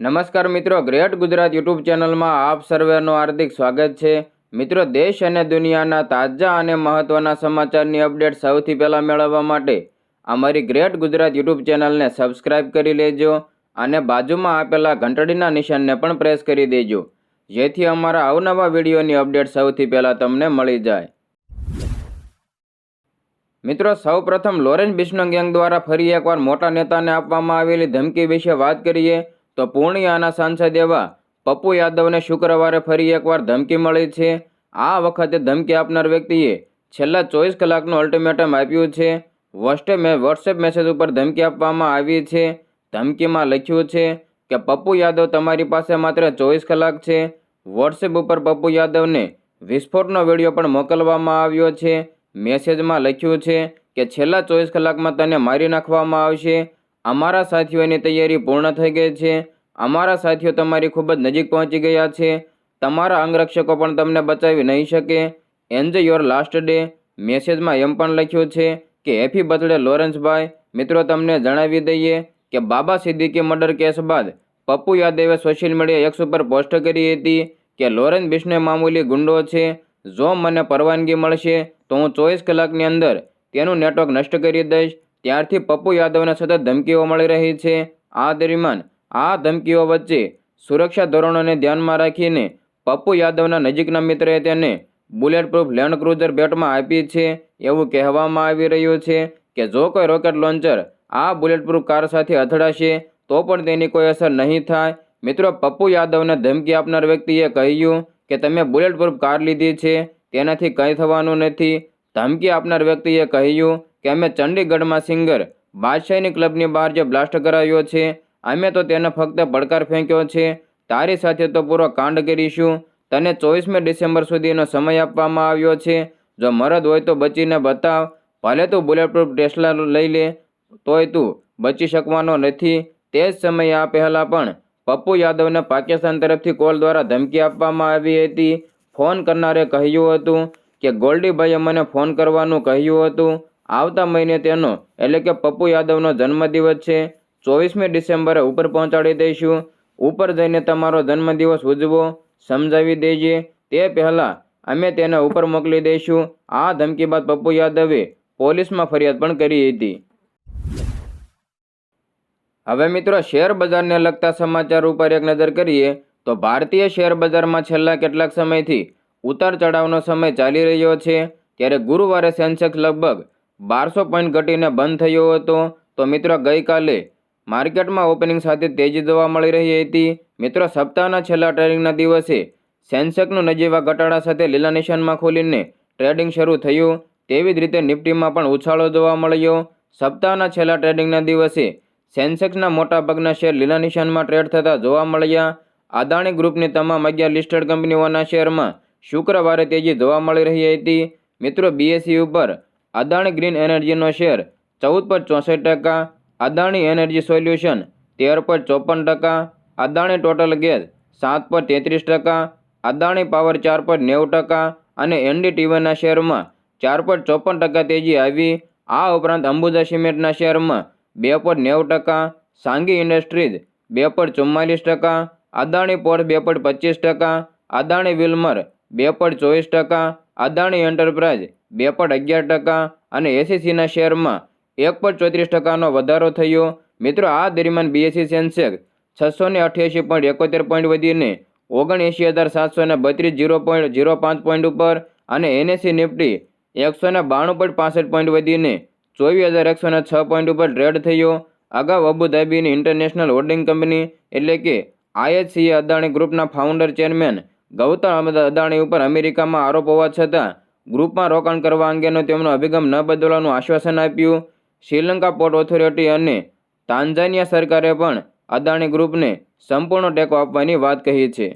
નમસ્કાર મિત્રો, great Gujarat YouTube ચેનલમાં આપ સર્વેનું હાર્દિક સ્વાગત છે. મિત્રો, દેશ અને દુનિયાના તાજા અને મહત્ત્વના સમાચારની અપડેટ સૌથી પહેલાં મેળવવા માટે અમારી ગ્રેટ ગુજરાત યુટ્યુબ ચેનલને સબસ્ક્રાઇબ કરી લેજો અને બાજુમાં આપેલા ઘંટડીના નિશાનને પણ પ્રેસ કરી દેજો. જેથી અમારા અવનવા વિડીયોની અપડેટ સૌથી પહેલાં તમને મળી જાય. મિત્રો, સૌપ્રથમ લોરેન્સ બિશ્નો ગેંગ દ્વારા ફરી એકવાર મોટા નેતાને આપવામાં આવેલી ધમકી વિશે વાત કરીએ, તો પૂર્ણિયાના સાંસદ એવા પપ્પુ યાદવને શુક્રવારે ફરી એકવાર ધમકી મળી છે. આ વખતે ધમકી આપનાર વ્યક્તિએ છેલ્લા ચોવીસ કલાકનું અલ્ટિમેટમ આપ્યું છે. વોટ્સએપ વોટ્સએપ મેસેજ ઉપર ધમકી આપવામાં આવી છે. ધમકીમાં લખ્યું છે કે, પપ્પુ યાદવ તમારી પાસે માત્ર ચોવીસ કલાક છે. વોટ્સએપ ઉપર પપ્પુ યાદવને વિસ્ફોટનો વીડિયો પણ મોકલવામાં આવ્યો છે. મેસેજમાં લખ્યું છે કે છેલ્લા ચોવીસ કલાકમાં તને મારી નાખવામાં આવશે. અમારા સાથીઓની તૈયારી પૂર્ણ થઈ ગઈ છે. અમારા સાથીઓ તમારી ખૂબ જ નજીક પહોંચી ગયા છે. તમારા અંગરક્ષકો પણ તમને બચાવી નહીં શકે. Enjoy your last day. મેસેજમાં એમ પણ લખ્યું છે કે, હેપી બર્થડે, લોરેન્સભાઈ. મિત્રો, તમને જણાવી દઈએ કે બાબા સિદ્દીકી મર્ડર કેસ બાદ પપ્પુ યાદવે સોશિયલ મીડિયા એક્સ ઉપર પોસ્ટ કરી હતી કે લોરેન્સ બિશ્ને મામૂલી ગુંડો છે. જો મને પરવાનગી મળશે તો હું ચોવીસ કલાકની અંદર તેનું નેટવર્ક નષ્ટ કરી દઈશ. ત્યારથી પપ્પુ યાદવને સતત ધમકીઓ મળી રહી છે. આ દરમિયાન આ ધમકીઓ વચ્ચે સુરક્ષા ધોરણોને ધ્યાનમાં રાખીને પપ્પુ યાદવના નજીકના મિત્રએ તેને બુલેટ પ્રૂફ લેન્ડ ક્રુઝર ભેટમાં આપી છે. એવું કહેવામાં આવી રહ્યું છે કે જો કોઈ રોકેટ લોન્ચર આ બુલેટ પ્રૂફ કાર સાથે અથડાશે, તો પણ તેની કોઈ અસર નહીં થાય. મિત્રો, પપ્પુ યાદવને ધમકી આપનાર વ્યક્તિએ કહ્યું કે, તમે બુલેટ પ્રૂફ કાર લીધી છે. તેનાથી કંઈ થવાનું નથી. ધમકી આપનાર વ્યક્તિએ કહ્યું કે અમે ચંડીગઢમાં સિંગર, બાદશાહીની ક્લબની બહાર જે બ્લાસ્ટ કરાવ્યો છે, અમે તો તેને ફક્ત પડકાર ફેંક્યો છે. તારી સાથે તો પૂરો કાંડ કરીશું. તને ચોવીસમી ડિસેમ્બર સુધીનો સમય આપવામાં આવ્યો છે. જો મરદ હોય તો બચીને બતાવ. ભલે તું બુલેટપ્રૂફ ટેસ્લા લઈ લે, તોય તું બચી શકવાનો નથી. તે જ સમયે આ પહેલાં પણ પપ્પુ યાદવને પાકિસ્તાન તરફથી કોલ દ્વારા ધમકી આપવામાં આવી હતી. ફોન કરનારે કહ્યું હતું કે, ગોલ્ડીભાઈએ મને ફોન કરવાનું કહ્યું હતું. આવતા મહિને તેનો, એટલે કે પપ્પુ યાદવનો જન્મદિવસ છે. ચોવીસમી ડિસેમ્બરે ઉપર પહોંચાડી દઈશું. ઉપર જઈને તમારો જન્મદિવસ ઉજવો. સમજાવી દેજે. તે પહેલાં અમે તેને ઉપર મોકલી દઈશું. આ ધમકી બાદ પપ્પુ યાદવે પોલીસમાં ફરિયાદ પણ કરી હતી. હવે મિત્રો, શેર બજારને લગતા સમાચાર ઉપર એક નજર કરીએ. તો ભારતીય શેર બજારમાં છેલ્લા કેટલાક સમયથી ઉતાર ચઢાવનો સમય ચાલી રહ્યો છે. ત્યારે ગુરુવારે સેન્સેક્સ લગભગ બારસો પોઈન્ટ ઘટીને બંધ થયો હતો. તો મિત્રો, ગઈકાલે માર્કેટમાં ઓપનિંગ સાથે તેજી જોવા મળી રહી હતી. મિત્રો, સપ્તાહના છેલ્લા ટ્રેડિંગના દિવસે સેન્સેક્સનું નજીવા ઘટાડા સાથે લીલા નિશાનમાં ખોલીને ટ્રેડિંગ શરૂ થયું. તેવી જ રીતે નિફ્ટીમાં પણ ઉછાળો જોવા મળ્યો. સપ્તાહના છેલ્લા ટ્રેડિંગના દિવસે સેન્સેક્સના મોટાભાગના શેર લીલા નિશાનમાં ટ્રેડ થતા જોવા મળ્યા. અદાણી ગ્રુપની તમામ અગિયાર લિસ્ટેડ કંપનીઓના શેરમાં શુક્રવારે તેજી જોવા મળી રહી હતી. મિત્રો બીએસસી ઉપર અદાણી ગ્રીન એનર્જીનો શેર ચૌદ પર ચોસઠ ટકા, અદાણી એનર્જી સોલ્યુશન તેર પર ચોપન ટકા, અદાણી ટોટલ ગેસ સાત પર તેત્રીસ ટકા, અદાણી પાવર ચાર પર નેવું ટકા અને એનડીટીવીના શેરમાં ચાર પર ચોપન ટકા તેજી આવી. આ ઉપરાંત અંબુજા સિમેન્ટના શેરમાં બે પર નેવું ટકા, સાંગી ઇન્ડસ્ટ્રીઝ બે પર ચુમ્માલીસ ટકા અદાણી પોર્ટ બે પોઈન્ટ પચીસ ટકા, અદાણી વિલ્મર બે પોઈન્ટ ચોવીસ ટકા, અદાણી એન્ટરપ્રાઇઝ બે પોઈન્ટ અગિયાર ટકા અને એસીસીના શેરમાં એક પોઈન્ટ ચોત્રીસ ટકાનો વધારો થયો. મિત્રો, આ દરમિયાન બીએસસી સેન્સેક્સ છસો ને અઠ્યાસી પોઈન્ટ એકોતેર પોઈન્ટ વધીને ઓગણએંશી હજાર સાતસો ને બત્રીસ જીરો પોઈન્ટ જીરો પાંચ પોઈન્ટ ઉપર અને એનએસસી નિફ્ટી એકસો ને બાણું પોઈન્ટ પાસઠ પોઈન્ટ વધીને ચોવીસ હજાર એકસો ને છ પોઈન્ટ ઉપર ટ્રેડ થયો. અગાઉ અબુધાબીની ઇન્ટરનેશનલ હોલ્ડિંગ કંપની એટલે કે આઈએચસીએ અદાણી ગ્રુપના ફાઉન્ડર ચેરમેન ગૌતમ અદાણી ઉપર અમેરિકામાં આરોપ હોવા છતાં ગ્રુપમાં રોકાણ કરવા અંગેનો તેમનો અભિગમ ન બદલવાનું આશ્વાસન આપ્યું. શ્રીલંકા પોર્ટ ઓથોરિટી અને તાંઝાનિયા સરકારે પણ અદાણી ગ્રુપને સંપૂર્ણ ટેકો આપવાની વાત કહી છે.